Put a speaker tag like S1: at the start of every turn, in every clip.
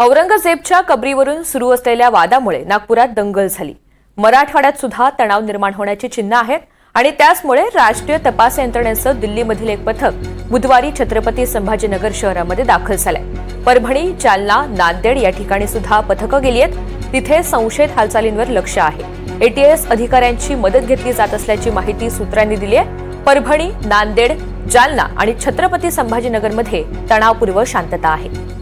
S1: औरंगजेबच्या कबरीवरून सुरू असलेल्या वादामुळे नागपुरात दंगल झाली. मराठवाड्यात सुद्धा तणाव निर्माण होण्याची चिन्ह आहेत आणि त्याचमुळे राष्ट्रीय तपास यंत्रणेचं दिल्लीमधील एक पथक बुधवारी छत्रपती संभाजीनगर शहरामध्ये दाखल झालंय. परभणी जालना नांदेड या ठिकाणी सुद्धा पथकं गेली आहेत. तिथे संशयित हालचालींवर लक्ष आहे. एटीएस अधिकाऱ्यांची मदत घेतली जात असल्याची माहिती सूत्रांनी दिली आहे. परभणी नांदेड जालना आणि छत्रपती संभाजीनगरमध्ये तणावपूर्व शांतता आहे.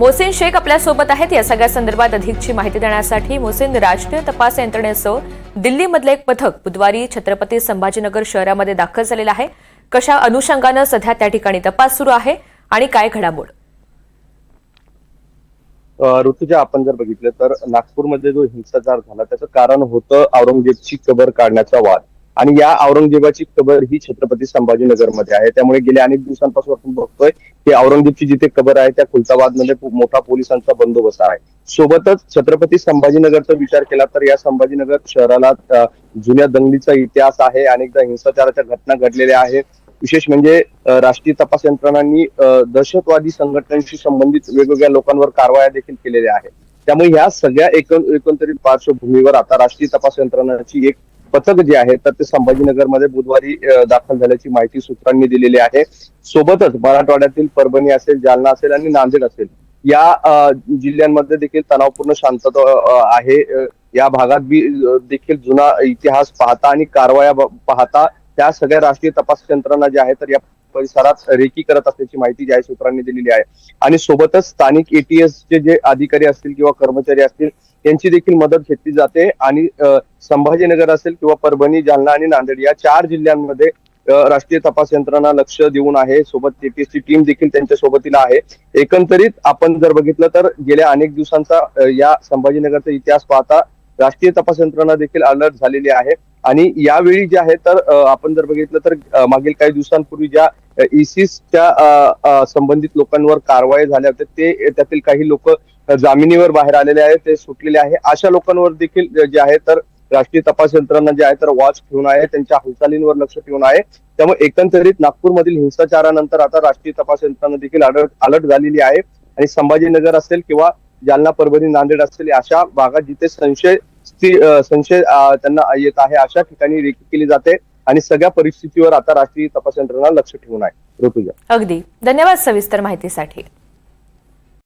S1: मोहसिन शेख आपल्यासोबत आहेत. या सगळ्या संदर्भात अधिकची माहिती देण्यासाठी मोहसिन राष्ट्रीय तपास यंत्रणेसह दिल्लीमधलं एक पथक बुधवारी छत्रपती संभाजीनगर शहरामध्ये दाखल झालेलं आहे. कशा अनुषंगानं सध्या त्या ठिकाणी तपास सुरू आहे आणि काय घडामोड?
S2: ऋतुजा आपण जर बघितलं तर नागपूरमध्ये जो हिंसाचार झाला त्याचं कारण होतं औरंगजेबची कबर काढण्याचा वाद. आणि या औरंगजेबाची कबर ही छत्रपती संभाजीनगरमध्ये आहे. त्यामुळे गेल्या अनेक दिवसांपासून आपण बघतोय की औरंगजेबची जिथे कबर आहे त्या खुलताबादमध्ये मोठा पोलिसांचा बंदोबस्त आहे. सोबतच छत्रपती संभाजीनगरचा विचार केला तर या संभाजीनगर शहराला जुन्या दंगलीचा इतिहास आहे अनेकदा हिंसाचाराच्या घटना घडलेल्या आहेत. विशेष म्हणजे राष्ट्रीय तपास यंत्रणांनी दहशतवादी संघटनांशी संबंधित वेगवेगळ्या लोकांवर कारवाया देखील केलेल्या आहेत. त्यामुळे ह्या सगळ्या एकंदरीत पार्श्वभूमीवर आता राष्ट्रीय तपास यंत्रणाची एक पथक जे आहे तर ते संभाजीनगरमध्ये बुधवारी दाखल झाल्याची माहिती सूत्रांनी दिलेली आहे. सोबतच मराठवाड्यातील परभणी असेल जालना असेल आणि नांदेड असेल या जिल्ह्यांमध्ये देखील तणावपूर्ण शांतता आहे. या भागात बी देखील जुना इतिहास पाहता आणि कारवाया पाहता त्या सगळ्या राष्ट्रीय तपास यंत्रणा ज्या आहेत तर या परिसरात रेकी करत असल्याची माहिती जी आहे सूत्रांनी दिलेली आहे. आणि सोबतच स्थानिक एटीएसचे जे अधिकारी असतील किंवा कर्मचारी असतील यांची देखील मदत घेतली जाते. आणि संभाजीनगर असेल किंवा परभणी जालना आणि नांदेड या चार जिल्ह्यांमध्ये राष्ट्रीय तपास यंत्रणा लक्ष देऊन आहे. सोबत ची टीम देखील त्यांच्या सोबतीला आहे. एकंदरीत आपण जर बघितलं तर गेल्या अनेक दिवसांचा या संभाजीनगरचा इतिहास पाहता राष्ट्रीय तपास यंत्रणा देखील अलर्ट झालेली आहे. आणि यावेळी जे आहे तर आपण जर बघितलं तर मागील काही दिवसांपूर्वी ज्या इसिसच्या संबंधित लोकांवर कारवाई झाल्या होत्या ते त्यातील काही लोक जामिनीवर बाहेर आलेले आहेत ते सुटलेले आहे. अशा लोकांवर देखील जे आहे तर राष्ट्रीय तपास यंत्रणा जे आहे तर वॉच ठेवून आहे त्यांच्या हालचालींवर लक्ष ठेवून आहे. त्यामुळे एकंदरीत नागपूरमधील हिंसाचारानंतर आता राष्ट्रीय तपास यंत्रणा देखील अलर्ट अलर्ट झालेली आहे. आणि संभाजीनगर असेल किंवा जालना परभणी नांदेड असेल अशा भागात जिथे संशय संशय त्यांना येत आहे. अशा ठिकाणी रेखी केली जाते आणि सगळ्या परिस्थितीवर आता राष्ट्रीय तपास यंत्रणा लक्ष ठेवून आहे. ऋतुजा
S1: अगदी. धन्यवाद सविस्तर माहितीसाठी.